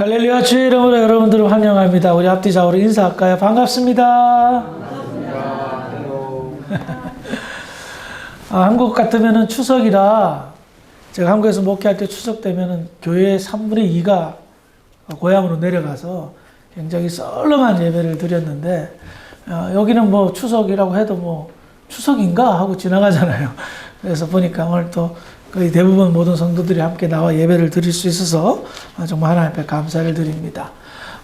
할렐루야 주의 이름으로 여러분들을 환영합니다. 우리 앞뒤좌우로 인사할까요? 반갑습니다. 아, 한국 같으면은 추석이라 제가 한국에서 목회할 때 추석 되면은 교회 3분의 2가 고향으로 내려가서 굉장히 썰렁한 예배를 드렸는데 어, 여기는 뭐 추석이라고 해도 뭐 추석인가 하고 지나가잖아요. 그래서 보니까 오늘 또 거의 대부분 모든 성도들이 함께 나와 예배를 드릴 수 있어서 정말 하나님 앞에 감사를 드립니다.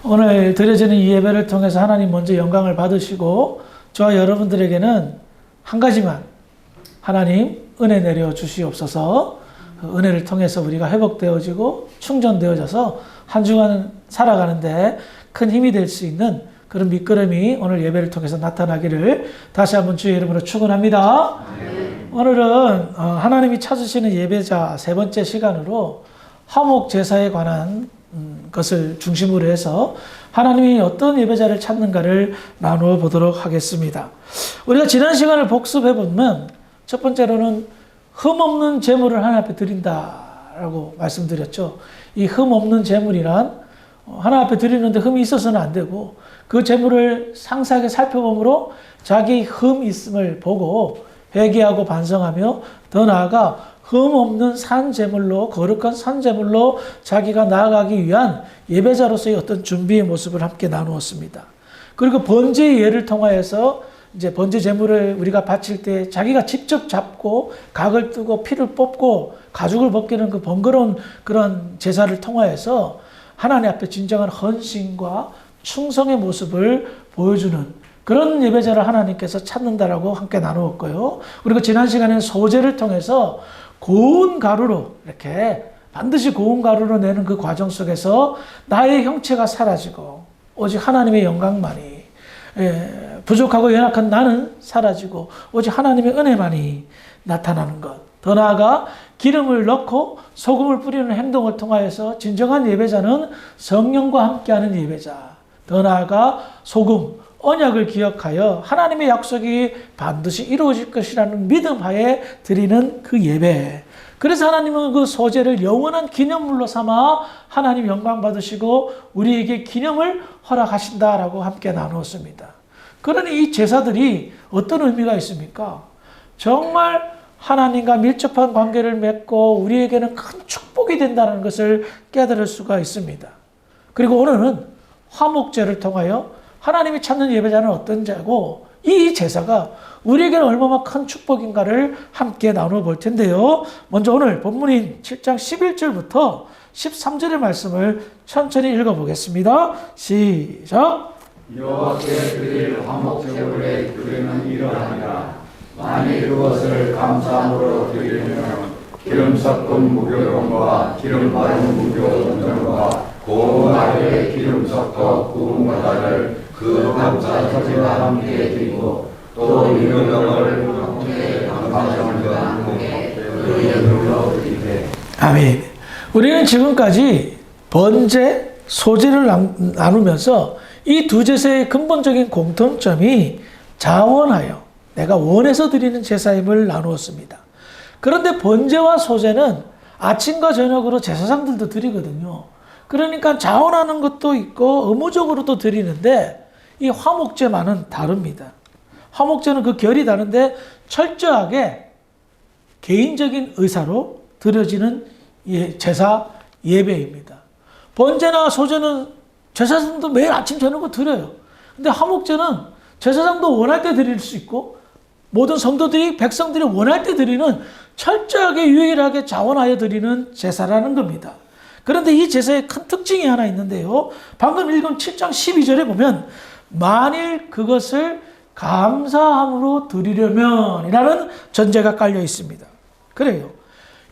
오늘 드려지는 이 예배를 통해서 하나님 먼저 영광을 받으시고 저와 여러분들에게는 한 가지만 하나님 은혜 내려 주시옵소서 그 은혜를 통해서 우리가 회복되어지고 충전되어져서 한 주간 살아가는데 큰 힘이 될 수 있는 그런 밑거름이 오늘 예배를 통해서 나타나기를 다시 한번 주의 이름으로 축원합니다. 오늘은 어, 하나님이 찾으시는 예배자 세 번째 시간으로 화목 제사에 관한 음, 것을 중심으로 해서 하나님이 어떤 예배자를 찾는가를 나누어 보도록 하겠습니다. 우리가 지난 시간을 복습해 보면 첫 번째로는 흠 없는 제물을 하나님 앞에 드린다라고 말씀드렸죠. 이 흠 없는 제물이란 어, 하나님 앞에 드리는데 흠이 있어서는 안 되고 그 제물을 상세하게 살펴보므로 자기 흠 있음을 보고 회개하고 반성하며 더 나아가 흠 없는 산 제물로 거룩한 산 제물로 자기가 나아가기 위한 예배자로서의 어떤 준비의 모습을 함께 나누었습니다. 그리고 번제의 예를 통하여서 이제 번제 제물을 우리가 바칠 때 자기가 직접 잡고 각을 뜨고 피를 뽑고 가죽을 벗기는 그 번거로운 그런 제사를 통하여서 하나님 앞에 진정한 헌신과 충성의 모습을 보여주는 그런 예배자를 하나님께서 찾는다라고 함께 나누었고요. 그리고 지난 시간에는 소재를 통해서 고운 가루로 이렇게 반드시 고운 가루로 내는 그 과정 속에서 나의 형체가 사라지고 오직 하나님의 영광만이 예, 부족하고 연약한 나는 사라지고 오직 하나님의 은혜만이 나타나는 것. 더 나아가 기름을 넣고 소금을 뿌리는 행동을 통하여서 진정한 예배자는 성령과 함께하는 예배자. 더 나아가 소금, 언약을 기억하여 하나님의 약속이 반드시 이루어질 것이라는 믿음 하에 드리는 그 예배. 그래서 하나님은 그 소재를 영원한 기념물로 삼아 하나님 영광 받으시고 우리에게 기념을 허락하신다라고 함께 나누었습니다. 그러니 이 제사들이 어떤 의미가 있습니까? 정말 하나님과 밀접한 관계를 맺고 우리에게는 큰 축복이 된다는 것을 깨달을 수가 있습니다. 그리고 오늘은 화목제를 통하여 하나님이 찾는 예배자는 어떤 자고 이 제사가 우리에게는 얼마나 큰 축복인가를 함께 나누어 볼 텐데요. 먼저 오늘 본문인 7장 11절부터 13절의 말씀을 천천히 읽어 보겠습니다. 시작. 여호와께 드릴 화목제물에 드리는 이러하니라 만일 그것을 감사함으로 드리려면 기름 섞은 무교용과 기름 바른 무교용과 고운 가루에 기름 섞어 구운 과자를 그 감사사지와 함께 드리고 또 유명을 함께 감사절과 함께 그 이름으로 드리되 아멘. 우리는 지금까지 번제, 소제를 남- 나누면서 이 두 제사의 근본적인 공통점이 자원하여 내가 원해서 드리는 제사임을 나누었습니다. 그런데 번제와 소제는 아침과 저녁으로 제사장들도 드리거든요. 그러니까 자원하는 것도 있고 의무적으로도 드리는데 이 화목제만은 다릅니다. 화목제는 그 결이 다른데 철저하게 개인적인 의사로 드려지는 예- 제사 예배입니다. 번제나 소제는 제사장도 매일 아침 저녁으로 드려요. 근데 화목제는 제사장도 원할 때 드릴 수 있고 모든 성도들이 백성들이 원할 때 드리는 철저하게 유일하게 자원하여 드리는 제사라는 겁니다. 그런데 이 제사의 큰 특징이 하나 있는데요. 방금 읽은 7장 12절에 보면 만일 그것을 감사함으로 드리려면이라는 전제가 깔려 있습니다. 그래요.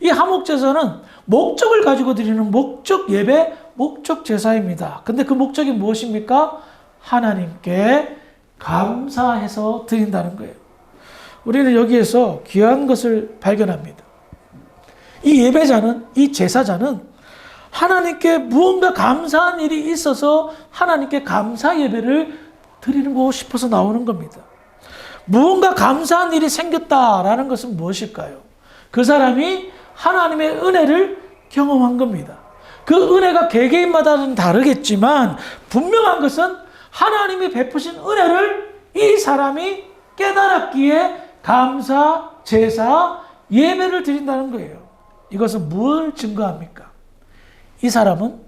이 하목제사는 목적을 가지고 드리는 목적 예배, 목적 제사입니다. 근데 그 목적이 무엇입니까? 하나님께 감사해서 드린다는 거예요. 우리는 여기에서 귀한 것을 발견합니다. 이 예배자는, 이 제사자는 하나님께 무언가 감사한 일이 있어서 하나님께 감사 예배를 드리고 싶어서 나오는 겁니다. 무언가 감사한 일이 생겼다라는 것은 무엇일까요? 그 사람이 하나님의 은혜를 경험한 겁니다. 그 은혜가 개개인마다는 다르겠지만 분명한 것은 하나님이 베푸신 은혜를 이 사람이 깨달았기에 감사, 제사, 예배를 드린다는 거예요. 이것은 뭘 증거합니까? 이 사람은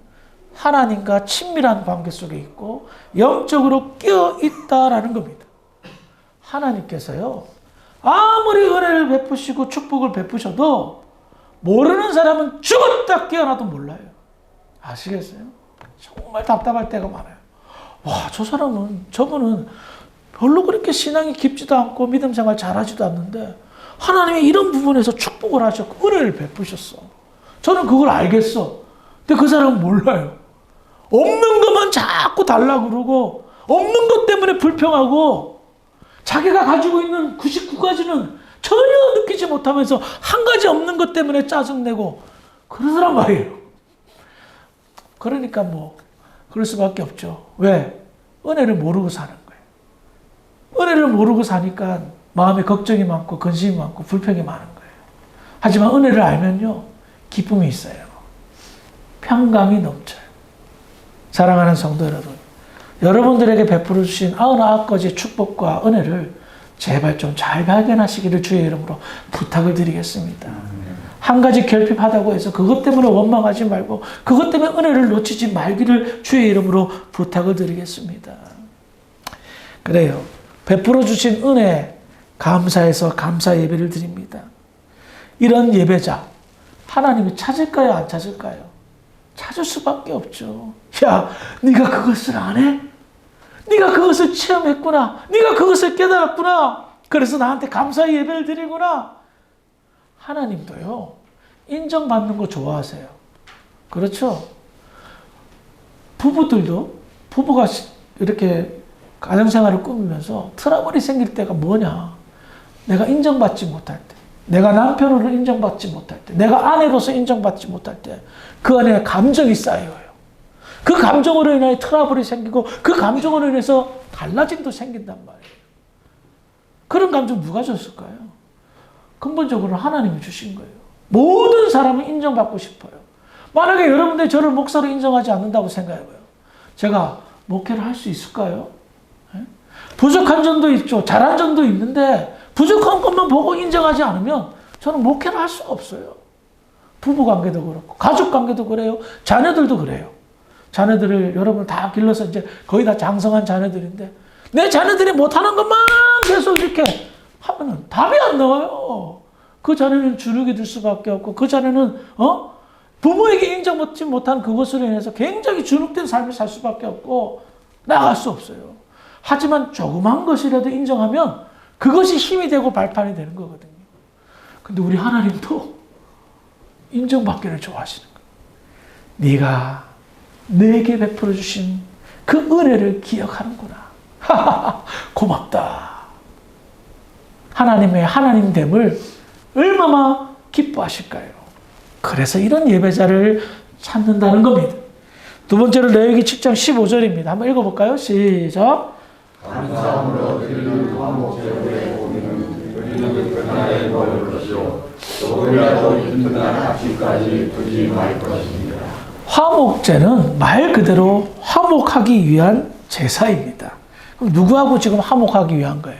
하나님과 친밀한 관계 속에 있고 영적으로 끼어 있다라는 겁니다. 하나님께서요, 아무리 은혜를 베푸시고 축복을 베푸셔도 모르는 사람은 죽었다 깨어나도 몰라요. 아시겠어요? 정말 답답할 때가 많아요. 와, 저 사람은, 저분은 별로 그렇게 신앙이 깊지도 않고 믿음 생활 잘하지도 않는데 하나님이 이런 부분에서 축복을 하셨고 은혜를 베푸셨어. 저는 그걸 알겠어. 근데 그 사람은 몰라요. 없는 것만 자꾸 달라 그러고 없는 것 때문에 불평하고 자기가 가지고 있는 99가지는 전혀 느끼지 못하면서 한 가지 없는 것 때문에 짜증내고 그러더란 말이에요. 그러니까 뭐 그럴 수밖에 없죠. 왜? 은혜를 모르고 사는 거예요. 은혜를 모르고 사니까 마음에 걱정이 많고 근심이 많고 불평이 많은 거예요. 하지만 은혜를 알면요. 기쁨이 있어요. 평강이 넘쳐요. 사랑하는 성도 여러분, 여러분들에게 베풀어 주신 아흔아홉 가지 축복과 은혜를 제발 좀 잘 발견하시기를 주의 이름으로 부탁을 드리겠습니다. 한 가지 결핍하다고 해서 그것 때문에 원망하지 말고 그것 때문에 은혜를 놓치지 말기를 주의 이름으로 부탁을 드리겠습니다. 그래요. 베풀어 주신 은혜 감사해서 감사 예배를 드립니다. 이런 예배자 하나님이 찾을까요? 안 찾을까요? 찾을 수밖에 없죠. 야, 네가 그것을 안 해? 네가 그것을 체험했구나. 네가 그것을 깨달았구나. 그래서 나한테 감사의 예배를 드리구나. 하나님도요. 인정받는 거 좋아하세요. 그렇죠? 부부들도 부부가 시- 이렇게 가정생활을 꾸미면서 트러블이 생길 때가 뭐냐? 내가 인정받지 못할 때, 내가 남편으로 인정받지 못할 때, 내가 아내로서 인정받지 못할 때, 그 안에 감정이 쌓여요. 그 감정으로 인해 트러블이 생기고, 그 감정으로 인해서 갈라짐도 생긴단 말이에요. 그런 감정 누가 줬을까요? 근본적으로 하나님이 주신 거예요. 모든 사람은 인정받고 싶어요. 만약에 여러분들이 저를 목사로 인정하지 않는다고 생각해봐요. 제가 목회를 할 수 있을까요? 예? 부족한 점도 있죠. 잘한 점도 있는데 부족한 것만 보고 인정하지 않으면 저는 목회를 할 수가 없어요. 부부 관계도 그렇고 가족 관계도 그래요. 자녀들도 그래요. 자녀들을 여러분 다 길러서 이제 거의 다 장성한 자녀들인데 내 자녀들이 못하는 것만 계속 이렇게 하면은 답이 안 나와요. 그 자녀는 주눅이 들 수밖에 없고 그 자녀는 어 부모에게 인정받지 못한 그것으로 인해서 굉장히 주눅된 삶을 살 수밖에 없고 나갈 수 없어요. 하지만 조그만 것이라도 인정하면 그것이 힘이 되고 발판이 되는 거거든요. 근데 우리 하나님도 인정받기를 좋아하시는 거예요. 네가 내게 베풀어 주신 그 은혜를 기억하는구나. 고맙다. 하나님의 하나님됨을 얼마나 기뻐하실까요? 그래서 이런 예배자를 찾는다는 겁니다. 두 번째로 레위기 7장 15절입니다. 한번 읽어볼까요? 시작. 감사함으로 드리는 화목제물의 고기는 드리는 그날에 먹을 것이요 조금이라도 이튿날 아침까지 두지 말 것입니다. 화목제는 말 그대로 화목하기 위한 제사입니다. 그럼 누구하고 지금 화목하기 위한 거예요?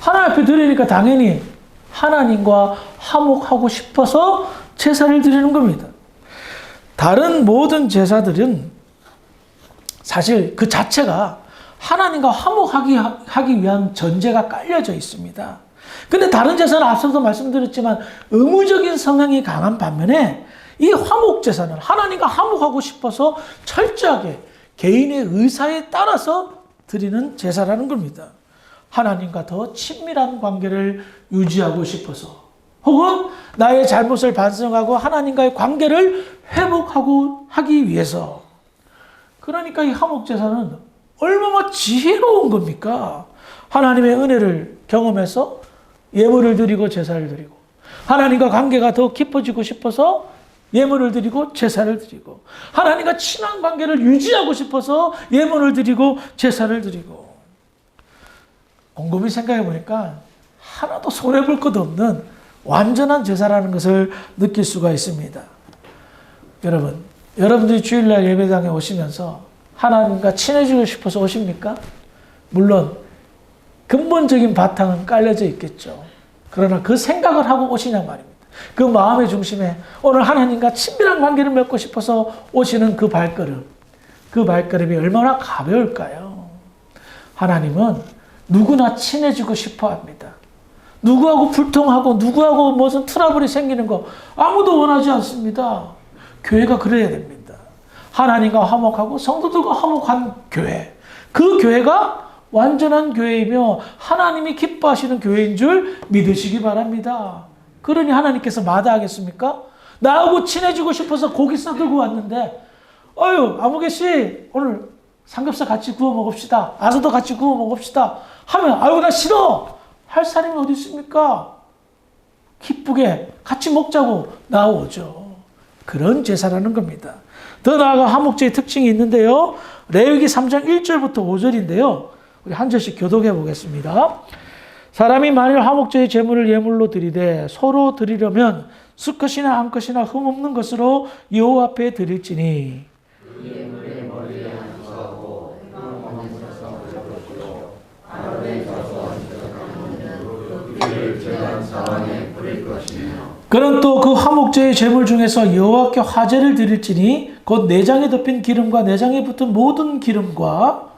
하나님 앞에 드리니까 당연히 하나님과 화목하고 싶어서 제사를 드리는 겁니다. 다른 모든 제사들은 사실 그 자체가 하나님과 화목하기 하기 위한 전제가 깔려져 있습니다. 근데 다른 제사는 앞서도 말씀드렸지만 의무적인 성향이 강한 반면에 이 화목 제사는 하나님과 화목하고 싶어서 철저하게 개인의 의사에 따라서 드리는 제사라는 겁니다. 하나님과 더 친밀한 관계를 유지하고 싶어서 혹은 나의 잘못을 반성하고 하나님과의 관계를 회복하고 하기 위해서 그러니까 이 화목 제사는 얼마나 지혜로운 겁니까? 하나님의 은혜를 경험해서 예물을 드리고 제사를 드리고 하나님과 관계가 더 깊어지고 싶어서 예물을 드리고 제사를 드리고 하나님과 친한 관계를 유지하고 싶어서 예물을 드리고 제사를 드리고 곰곰이 생각해 보니까 하나도 손해 볼 것 없는 완전한 제사라는 것을 느낄 수가 있습니다. 여러분 여러분들이 주일날 예배당에 오시면서 하나님과 친해지고 싶어서 오십니까? 물론 근본적인 바탕은 깔려져 있겠죠. 그러나 그 생각을 하고 오시냐 말입니다. 그 마음의 중심에 오늘 하나님과 친밀한 관계를 맺고 싶어서 오시는 그 발걸음, 그 발걸음이 얼마나 가벼울까요? 하나님은 누구나 친해지고 싶어 합니다. 누구하고 불통하고 누구하고 무슨 트러블이 생기는 거 아무도 원하지 않습니다. 교회가 그래야 됩니다. 하나님과 화목하고 성도들과 화목한 교회. 그 교회가 완전한 교회이며 하나님이 기뻐하시는 교회인 줄 믿으시기 바랍니다. 그러니 하나님께서 마다하겠습니까? 나하고 친해지고 싶어서 고기 싸들고 왔는데 어유 아무개 씨 오늘 삼겹살 같이 구워 먹읍시다. 아서도 같이 구워 먹읍시다. 하면 아유 나 싫어. 할 사람이 어디 있습니까? 기쁘게 같이 먹자고 나오죠. 그런 제사라는 겁니다. 더 나아가 화목제의 특징이 있는데요. 레위기 3장 1절부터 5절인데요. 우리 한 절씩 교독해 보겠습니다. 사람이 만일 화목제의 제물을 예물로 드리되 서로 드리려면 수컷이나 암컷이나 흠없는 것으로 여호와 앞에 드릴지니 그는 또 그 화목제의 제물 중에서 여호와께 화제를 드릴지니 곧 내장에 덮인 기름과 내장에 붙은 모든 기름과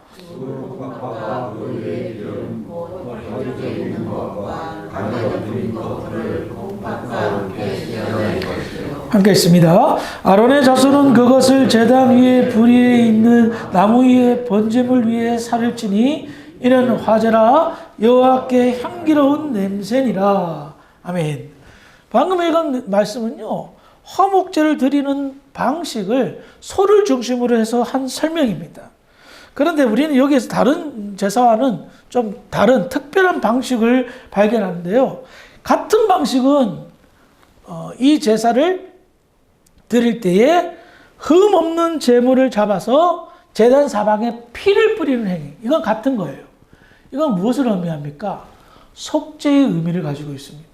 함께 있습니다. 아론의 자손은 그것을 제단 위에 불 위에 있는 나무 위에 번제물 위에 사를지니 이는 화제라 여호와께 향기로운 냄새니라. 아멘. 방금 읽은 말씀은요. 화목제를 드리는 방식을 소를 중심으로 해서 한 설명입니다. 그런데 우리는 여기에서 다른 제사와는 좀 다른 특별한 방식을 발견하는데요. 같은 방식은 어, 이 제사를 드릴 때에 흠 없는 제물을 잡아서 제단 사방에 피를 뿌리는 행위. 이건 같은 거예요. 이건 무엇을 의미합니까? 속죄의 의미를 가지고 있습니다.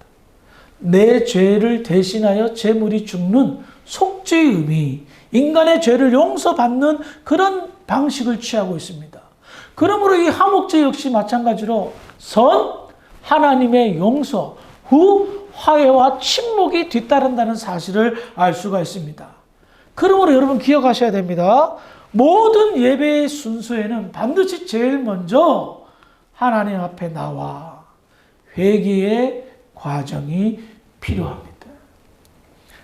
내 죄를 대신하여 제물이 죽는 속죄의 의미, 인간의 죄를 용서받는 그런 방식을 취하고 있습니다. 그러므로 이 화목제 역시 마찬가지로 선, 하나님의 용서, 후, 화해와 침묵이 뒤따른다는 사실을 알 수가 있습니다. 그러므로 여러분 기억하셔야 됩니다. 모든 예배의 순서에는 반드시 제일 먼저 하나님 앞에 나와 회개의 과정이 필요합니다.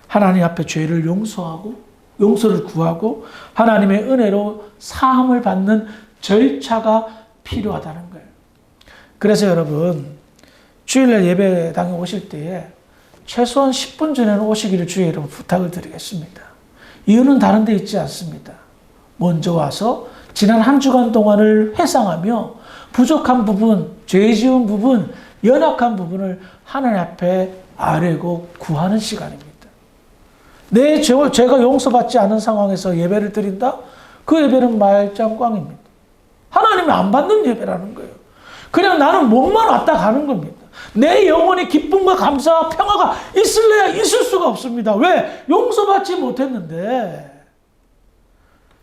하나님 앞에 죄를 용서하고 용서를 구하고 하나님의 은혜로 사함을 받는 절차가 필요하다는 거예요. 그래서 여러분 주일날 예배당에 오실 때에 최소한 10분 전에는 오시기를 주의 이름 부탁을 드리겠습니다. 이유는 다른 데 있지 않습니다. 먼저 와서 지난 한 주간 동안을 회상하며 부족한 부분, 죄 지은 부분, 연약한 부분을 하나님 앞에 아뢰고 구하는 시간입니다. 내 죄, 죄가 용서받지 않은 상황에서 예배를 드린다? 그 예배는 말짱꽝입니다. 하나님이 안 받는 예배라는 거예요. 그냥 나는 몸만 왔다 가는 겁니다. 내 영혼의 기쁨과 감사와 평화가 있을래야 있을 수가 없습니다. 왜? 용서받지 못했는데.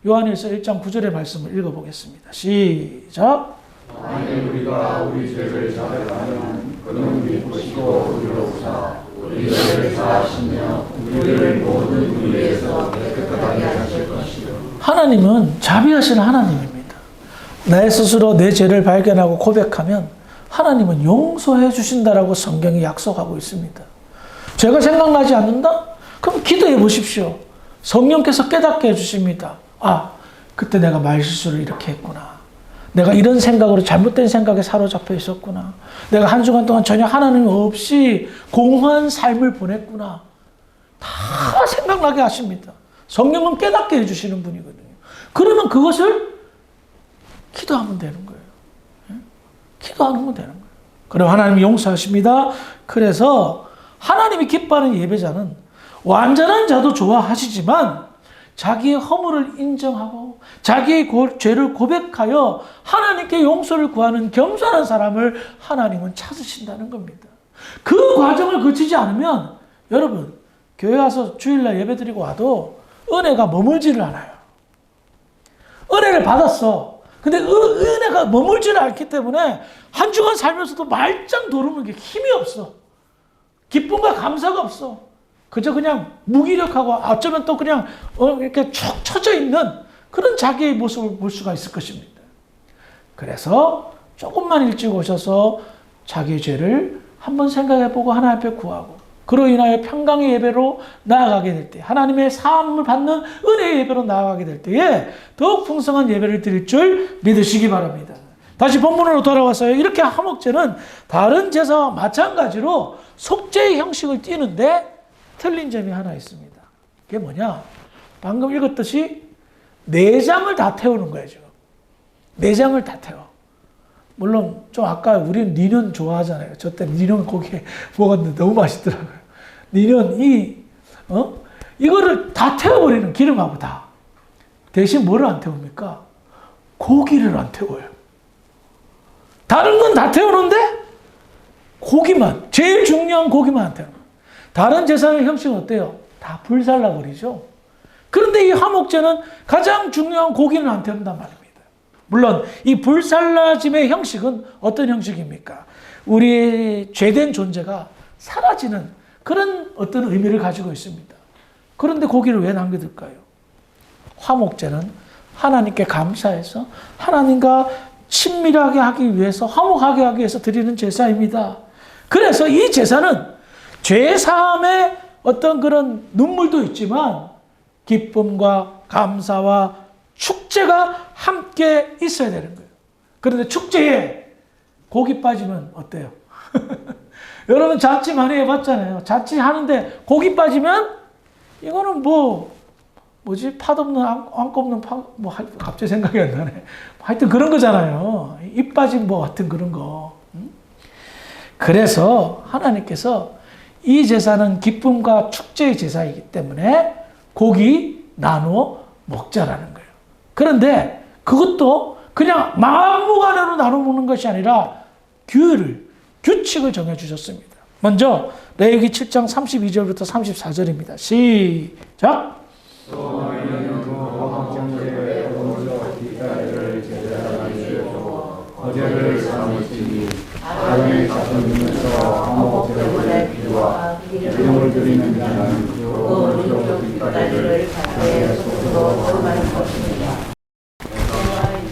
요한일서 1장 9절의 말씀을 읽어보겠습니다. 시작. 만일 우리가 우리 죄를 자백하면 그는 믿으시고 의로우사 우리 죄를 사하시며 우리를 모든 의에서 깨끗하게 하실 것이요 하나님은 자비하시는 하나님입니다. 나의 스스로 내 죄를 발견하고 고백하면 하나님은 용서해 주신다라고 성경이 약속하고 있습니다. 죄가 생각나지 않는다? 그럼 기도해 보십시오. 성령께서 깨닫게 해 주십니다. 아, 그때 내가 말실수를 이렇게 했구나. 내가 이런 생각으로 잘못된 생각에 사로잡혀 있었구나. 내가 한 주간 동안 전혀 하나님 없이 공허한 삶을 보냈구나. 다 생각나게 하십니다. 성령은 깨닫게 해주시는 분이거든요. 그러면 그것을 기도하면 되는 거예요. 예? 기도하면 되는 거예요. 그럼 하나님이 용서하십니다. 그래서 하나님이 기뻐하는 예배자는 완전한 자도 좋아하시지만 자기의 허물을 인정하고 자기의 고, 죄를 고백하여 하나님께 용서를 구하는 겸손한 사람을 하나님은 찾으신다는 겁니다. 그 과정을 거치지 않으면 여러분 교회 와서 주일날 예배 드리고 와도 은혜가 머물지를 않아요. 은혜를 받았어. 근데 은- 은혜가 머물지를 않기 때문에 한 주간 살면서도 말짱 게 힘이 없어. 기쁨과 감사가 없어. 그저 그냥 무기력하고 어쩌면 또 그냥 어, 이렇게 축 처져 있는 그런 자기의 모습을 볼 수가 있을 것입니다. 그래서 조금만 일찍 오셔서 자기의 죄를 한번 생각해보고 하나님 앞에 구하고 그로 인하여 평강의 예배로 나아가게 될 때, 하나님의 사함을 받는 은혜의 예배로 나아가게 될 때에 더욱 풍성한 예배를 드릴 줄 믿으시기 바랍니다. 다시 본문으로 돌아와서요. 이렇게 화목제는 다른 제사와 마찬가지로 속죄의 형식을 띠는데 틀린 점이 하나 있습니다. 그게 뭐냐? 방금 읽었듯이 내장을 다 태우는 거예요, 지금. 내장을 다 태워. 물론 좀 아까 우리는 니는 좋아하잖아요. 저 때 니는 고기 먹었는데 너무 맛있더라고요. 니는 이 어? 이거를 다 태워버리는 기름하고 다. 대신 뭐를 안 태웁니까? 고기를 안 태워요. 다른 건 다 태우는데 고기만 제일 중요한 고기만 안 태워. 다른 제사의 형식은 어때요? 다 불살라 버리죠. 그런데 이 화목제는 가장 중요한 고기는 안 태운단 말입니다. 물론 이 불살라짐의 형식은 어떤 형식입니까? 우리 죄된 존재가 사라지는 그런 어떤 의미를 가지고 있습니다. 그런데 고기를 왜 남겨둘까요? 화목제는 하나님께 감사해서 하나님과 친밀하게 하기 위해서 화목하게 하기 위해서 드리는 제사입니다. 그래서 이 제사는 죄 사함의 어떤 그런 눈물도 있지만 기쁨과 감사와 축제가 함께 있어야 되는 거예요. 그런데 축제에 고기 빠지면 어때요? 여러분 자취 많이 해봤잖아요. 자취 하는데 고기 빠지면 이거는 뭐 뭐지 팥없는 안고 없는 팥뭐 갑자기 생각이 안 나네. 하여튼 그런 거잖아요. 입 빠진 뭐 같은 그런 거. 음? 그래서 하나님께서 이 제사는 기쁨과 축제의 제사이기 때문에 고기 나누어 먹자라는 거예요. 그런데 그것도 그냥 마음무가내로 나눠 먹는 것이 아니라 규율을 규칙을 정해 주셨습니다. 먼저 레위기 7장 32절부터 34절입니다. 시작. 드리는 자는 그 오른쪽 뒷다리를 자기의 손으로 거룩한 것입니다.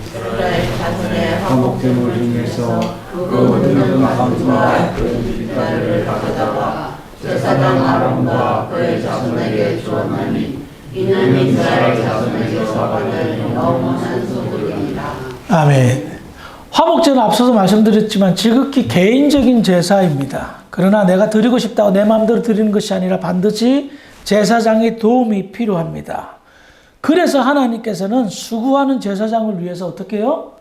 이스라엘 자손의 화목제물 중에서 그 모든 감수와 그 뒷다리를 가져다가 제사장 아론과 그의 자손에게 주었나니 이는 이스라엘 자손에게서 받은 영원한 소득입니다. 아멘. 화목제는 앞서서 말씀드렸지만 지극히 개인적인 제사입니다. 그러나 내가 드리고 싶다고 내 마음대로 드리는 것이 아니라 반드시 제사장의 도움이 필요합니다. 그래서 하나님께서는 수고하는 제사장을 위해서 어떻게 해요?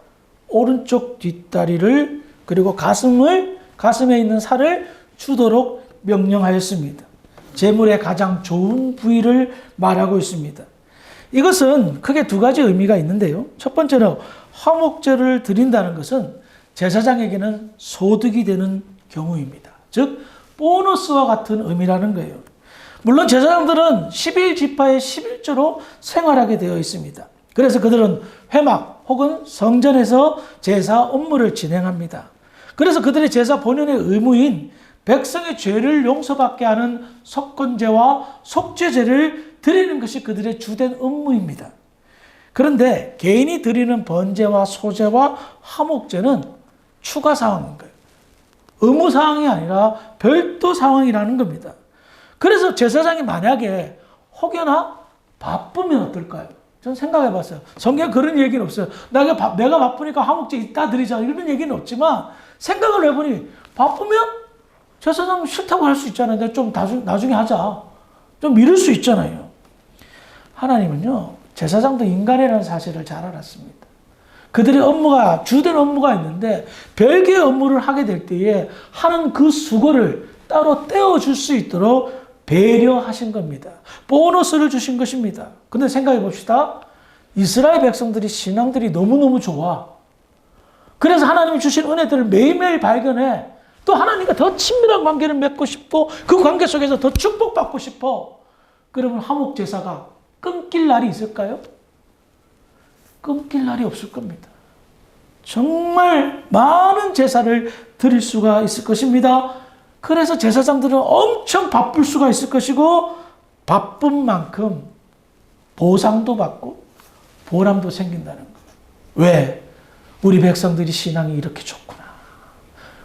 오른쪽 뒷다리를 그리고 가슴을 가슴에 있는 살을 주도록 명령하였습니다. 제물의 가장 좋은 부위를 말하고 있습니다. 이것은 크게 두 가지 의미가 있는데요. 첫 번째는 화목제를 드린다는 것은 제사장에게는 소득이 되는 경우입니다. 즉 보너스와 같은 의미라는 거예요. 물론 제사장들은 11 지파의 11조로 생활하게 되어 있습니다. 그래서 그들은 회막 혹은 성전에서 제사 업무를 진행합니다. 그래서 그들의 제사 본연의 의무인 백성의 죄를 용서받게 하는 석건제와 속죄제를 드리는 것이 그들의 주된 업무입니다. 그런데 개인이 드리는 번제와 소제와 화목제는 추가 사항인 거예요. 의무 사항이 아니라 별도 상황이라는 겁니다. 그래서 제사장이 만약에 혹여나 바쁘면 어떨까요? 전 생각해 봤어요. 성경 그런 얘기는 없어요. 내가, 바, 내가 바쁘니까 화목제 이따 드리자. 이런 얘기는 없지만 생각을 해보니 바쁘면 제사장 싫다고 할 수 있잖아요. 좀 나중, 나중에 하자. 좀 미룰 수 있잖아요. 하나님은요, 제사장도 인간이라는 사실을 잘 알았습니다. 그들의 업무가, 주된 업무가 있는데, 별개의 업무를 하게 될 때에 하는 그 수고를 따로 떼어줄 수 있도록 배려하신 겁니다. 보너스를 주신 것입니다. 근데 생각해 봅시다. 이스라엘 백성들이 신앙들이 너무너무 좋아. 그래서 하나님이 주신 은혜들을 매일매일 발견해. 또 하나님과 더 친밀한 관계를 맺고 싶고 그 관계 속에서 더 축복받고 싶어. 그러면 화목제사가 끊길 날이 있을까요? 끊길 날이 없을 겁니다. 정말 많은 제사를 드릴 수가 있을 것입니다. 그래서 제사장들은 엄청 바쁠 수가 있을 것이고 바쁜 만큼 보상도 받고 보람도 생긴다는 거예요. 왜? 우리 백성들이 신앙이 이렇게 좋구나.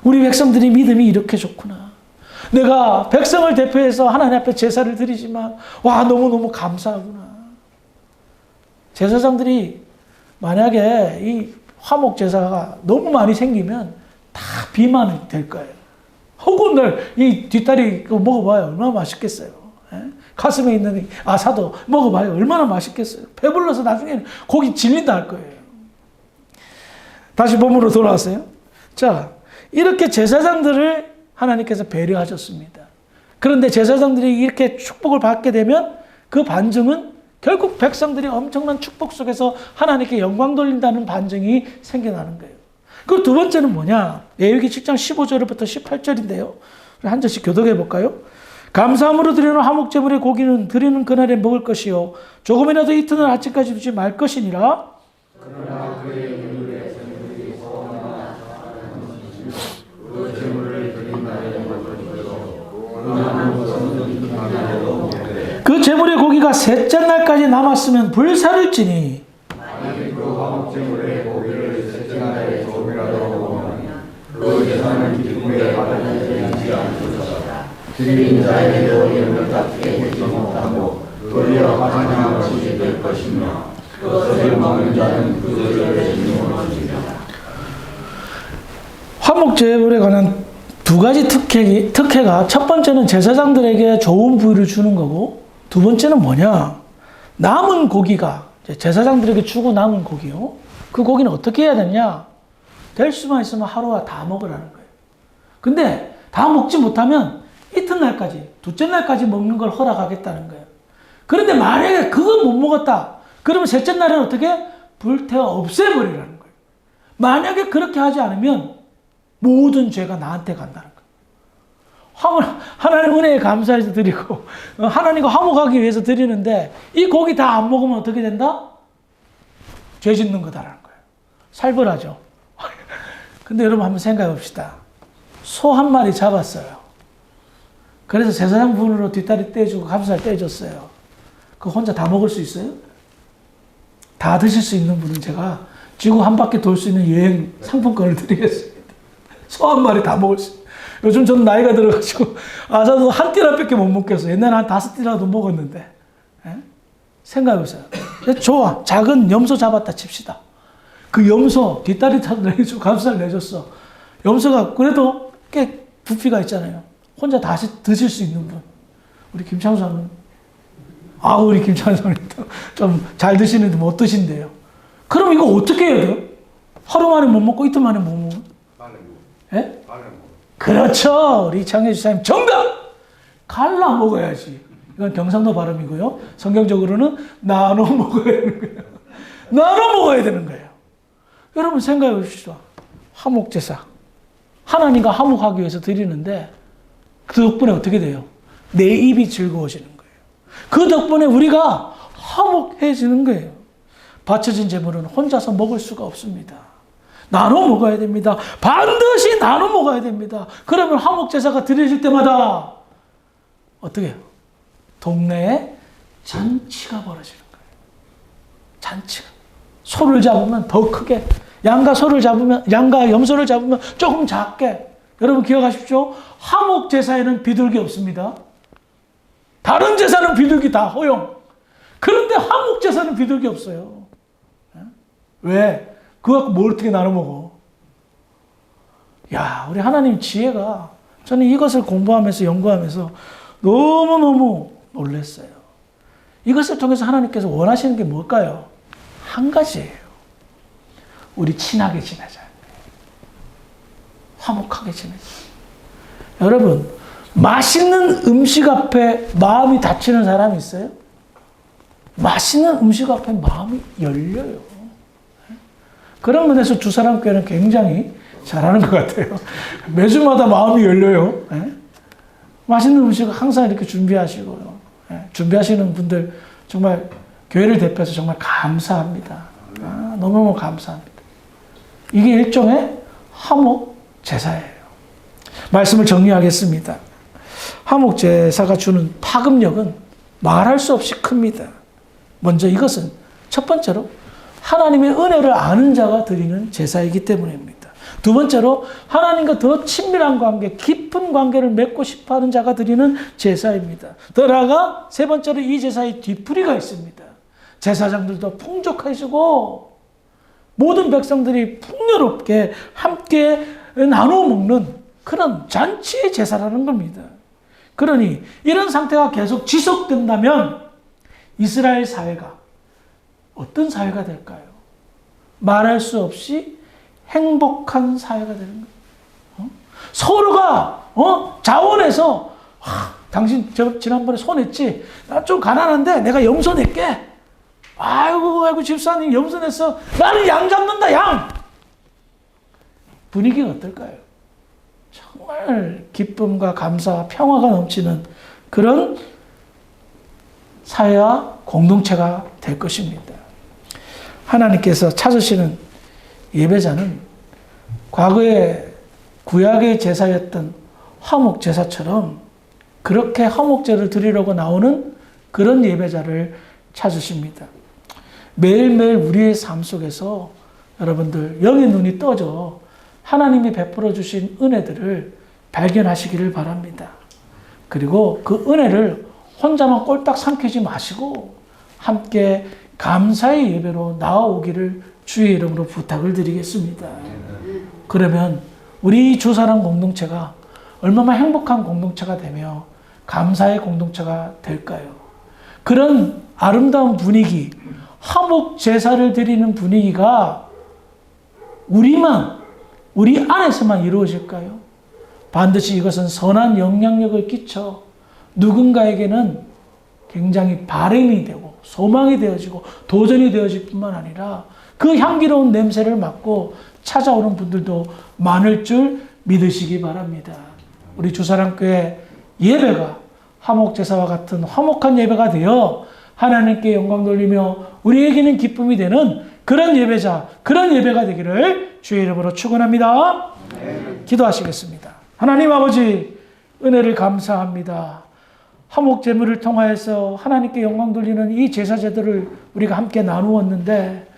우리 백성들이 믿음이 이렇게 좋구나. 내가 백성을 대표해서 하나님 앞에 제사를 드리지만 와 너무너무 감사하구나. 제사장들이 만약에 이 화목 제사가 너무 많이 생기면 다 비만이 될 거예요. 허군들 이 뒷다리 먹어봐요. 얼마나 맛있겠어요. 예? 가슴에 있는 이 아사도 먹어봐요. 얼마나 맛있겠어요. 배불러서 나중에는 고기 질린다 할 거예요. 다시 몸으로 돌아왔어요. 자, 이렇게 제사장들을 하나님께서 배려하셨습니다. 그런데 제사장들이 이렇게 축복을 받게 되면 그 반증은 결국 백성들이 엄청난 축복 속에서 하나님께 영광 돌린다는 반증이 생겨나는 거예요. 그 두 번째는 뭐냐? 레위기 7장 15절부터 18절인데요. 한 절씩 교독해 볼까요? 감사함으로 드리는 화목제물의 고기는 드리는 그날에 먹을 것이요 조금이라도 이튿날 아침까지 두지 말 것이니라. 그 제물의 고기가 셋째 날까지 남았으면 불사를 지니. 만일 그 화목제물의 고기를 셋째 날에 조금이라도 먹으면 그 제사는 기쁨에 받아들이지 않으소서 드린 자에게도 영광답게 되지 못하고 도리어 환영한 것이 될 것이며 그것을 먹는 자는 그 죄를 짓는 것이며 화목 제물에 관한 두 가지 특혜, 특혜가 첫 번째는 제사장들에게 좋은 부위를 주는 거고 두 번째는 뭐냐? 남은 고기가 제사장들에게 주고 남은 고기요. 그 고기는 어떻게 해야 되냐? 될 수만 있으면 하루와 다 먹으라는 거예요. 근데 다 먹지 못하면 이튿날까지, 둘째 날까지 먹는 걸 허락하겠다는 거예요. 그런데 만약에 그거 못 먹었다. 그러면 셋째 날은 어떻게? 불태워 없애버리라는 거예요. 만약에 그렇게 하지 않으면 모든 죄가 나한테 간다는 거예요. 하나님 은혜에 감사해서 드리고, 어, 하나님과 화목하기 위해서 드리는데, 이 고기 다 안 먹으면 어떻게 된다? 죄 짓는 거다라는 거예요. 살벌하죠. 근데 여러분 한번 생각해 봅시다. 소 한 마리 잡았어요. 그래서 제사장 분으로 뒷다리 떼주고 감살 떼줬어요. 그 혼자 다 먹을 수 있어요? 다 드실 수 있는 분은 제가 지구 한 바퀴 돌 수 있는 여행 상품권을 드리겠습니다. 소 한 마리 다 먹을 수 요. 요즘 저는 나이가 들어가지고 아사도 한 띠라밖에 못 먹겠어요. 옛날에 한 다섯 띠라도 먹었는데. 예? 생각해보세요. 좋아. 작은 염소 잡았다 칩시다. 그 염소 뒷다리 다 내주고 감살 내줬어. 염소가 그래도 꽤 부피가 있잖아요. 혼자 다시 드실 수 있는 분. 우리 김창수 사님. 아, 우리 김창수 사님도 좀 잘 드시는데 못 드신대요. 그럼 이거 어떻게 해야 돼요? 하루 만에 못 먹고 이틀 만에 못? 예? 그렇죠. 우리 창현 지사님 정답! 갈라 먹어야지. 이건 경상도 발음이고요. 성경적으로는 나눠 먹어야 되는 거예요. 나눠 먹어야 되는 거예요. 여러분 생각해 보십시오. 화목제사. 하나님과 화목하기 위해서 드리는데 그 덕분에 어떻게 돼요? 내 입이 즐거워지는 거예요. 그 덕분에 우리가 화목해지는 거예요. 바쳐진 재물은 혼자서 먹을 수가 없습니다. 나눠 먹어야 됩니다. 반드시 나눠 먹어야 됩니다. 그러면 화목제사가 드려질 때마다 어떻게 해요? 동네에 잔치가 벌어지는 거예요. 잔치가. 소를 잡으면 더 크게, 양과 소를 잡으면, 양과 염소를 잡으면 조금 작게. 여러분 기억하십시오. 화목제사에는 비둘기 없습니다. 다른 제사는 비둘기 다 허용. 그런데 화목제사는 비둘기 없어요. 예? 왜? 그거 갖고 뭘 어떻게 나눠 먹어? 야, 우리 하나님 지혜가 저는 이것을 공부하면서 연구하면서 너무너무 놀랐어요. 이것을 통해서 하나님께서 원하시는 게 뭘까요? 한 가지예요. 우리 친하게 지내자. 화목하게 지내자. 여러분, 맛있는 음식 앞에 마음이 닫히는 사람이 있어요? 맛있는 음식 앞에 마음이 열려요. 그런 면에서 두 사람 교회는 굉장히 잘하는 것 같아요. 매주마다 마음이 열려요. 예? 맛있는 음식을 항상 이렇게 준비하시고요. 예? 준비하시는 분들 정말 교회를 대표해서 정말 감사합니다. 아, 너무너무 감사합니다. 이게 일종의 화목 제사예요. 말씀을 정리하겠습니다. 화목 제사가 주는 파급력은 말할 수 없이 큽니다. 먼저 이것은 첫 번째로 하나님의 은혜를 아는 자가 드리는 제사이기 때문입니다. 두 번째로 하나님과 더 친밀한 관계, 깊은 관계를 맺고 싶어 하는 자가 드리는 제사입니다. 더 나아가 세 번째로 이 제사의 뒤풀이가 있습니다. 제사장들도 풍족하시고 모든 백성들이 풍요롭게 함께 나누어 먹는 그런 잔치의 제사라는 겁니다. 그러니 이런 상태가 계속 지속된다면 이스라엘 사회가 어떤 사회가 될까요? 말할 수 없이 행복한 사회가 되는 거예요. 어? 서로가 어? 자원해서 와, 당신 저 지난번에 손했지? 나 좀 가난한데 내가 염소 낼게. 아이고 아이고 집사님 염소 냈어. 나는 양 잡는다 양. 분위기가 어떨까요? 정말 기쁨과 감사와 평화가 넘치는 그런 사회와 공동체가 될 것입니다. 하나님께서 찾으시는 예배자는 과거에 구약의 제사였던 화목 제사처럼 그렇게 화목제를 드리려고 나오는 그런 예배자를 찾으십니다. 매일매일 우리의 삶 속에서 여러분들 영의 눈이 떠져 하나님이 베풀어 주신 은혜들을 발견하시기를 바랍니다. 그리고 그 은혜를 혼자만 꼴딱 삼키지 마시고 함께 감사의 예배로 나아오기를 주의 이름으로 부탁을 드리겠습니다. 그러면 우리 주사랑 공동체가 얼마나 행복한 공동체가 되며 감사의 공동체가 될까요? 그런 아름다운 분위기, 화목 제사를 드리는 분위기가 우리만, 우리 안에서만 이루어질까요? 반드시 이것은 선한 영향력을 끼쳐 누군가에게는 굉장히 바램이 되고 소망이 되어지고 도전이 되어질 뿐만 아니라 그 향기로운 냄새를 맡고 찾아오는 분들도 많을 줄 믿으시기 바랍니다. 우리 주사랑교회 예배가 화목제사와 같은 화목한 예배가 되어 하나님께 영광 돌리며 우리에게는 기쁨이 되는 그런 예배자, 그런 예배가 되기를 주의 이름으로 축원합니다. 기도하시겠습니다. 하나님 아버지 은혜를 감사합니다. 화목 제물을 통하여서 하나님께 영광 돌리는 이 제사 제도를 우리가 함께 나누었는데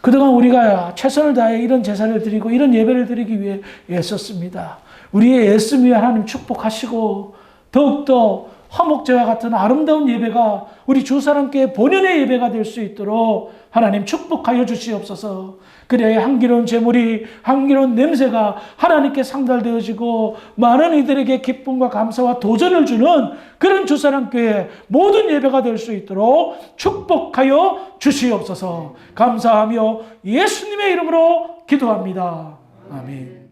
그동안 우리가 최선을 다해 이런 제사를 드리고 이런 예배를 드리기 위해 애썼습니다. 우리의 애씀 위에 하나님 축복하시고 더욱더 화목제와 같은 아름다운 예배가 우리 주 사람께 본연의 예배가 될 수 있도록 하나님 축복하여 주시옵소서. 그래야 향기로운 제물이 향기로운 냄새가 하나님께 상달되어지고 많은 이들에게 기쁨과 감사와 도전을 주는 그런 주 사람교회 모든 예배가 될 수 있도록 축복하여 주시옵소서. 감사하며 예수님의 이름으로 기도합니다. 아멘.